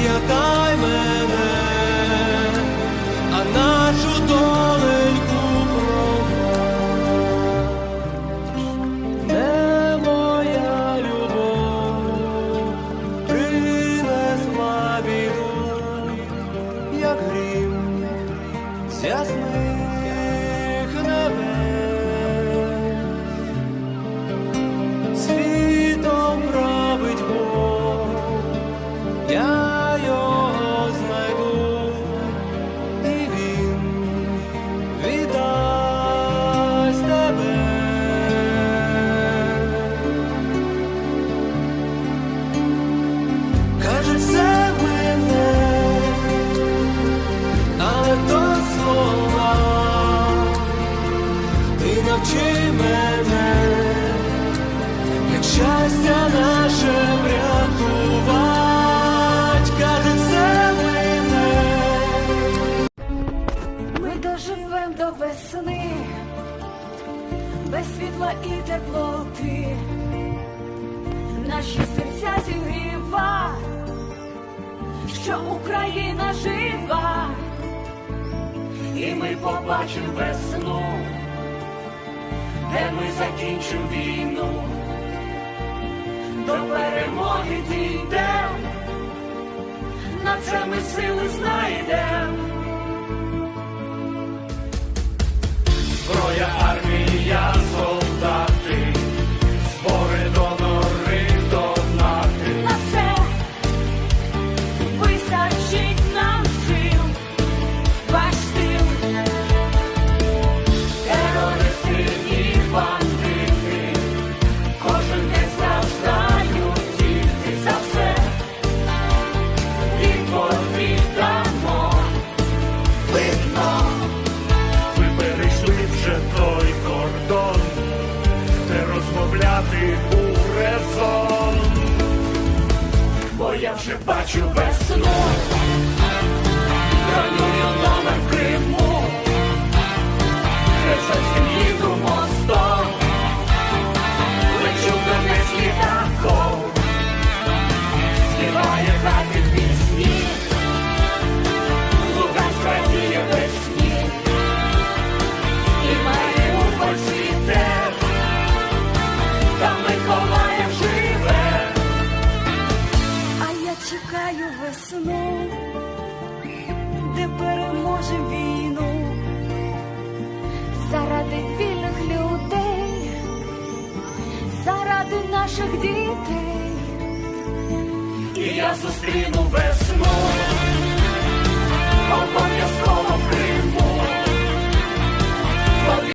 пам'ятай мене, а нашу доленьку промов. не моя любов принесла біду, як грім з ясних небес. Світом править Бог. Yeah. щастя наше врятувати. каже це мене. Ми доживемо до весни, без світла і теплоти, наші серця зігріва, що Україна жива, і ми побачимо весну, де ми закінчимо війну до перемоги дійдем, на це ми сили знайдемо. Кордон, де розмовляти був резон. бо я вже бачу весну, бронюю номер в Криму, наших дітей. І я зустріну весну,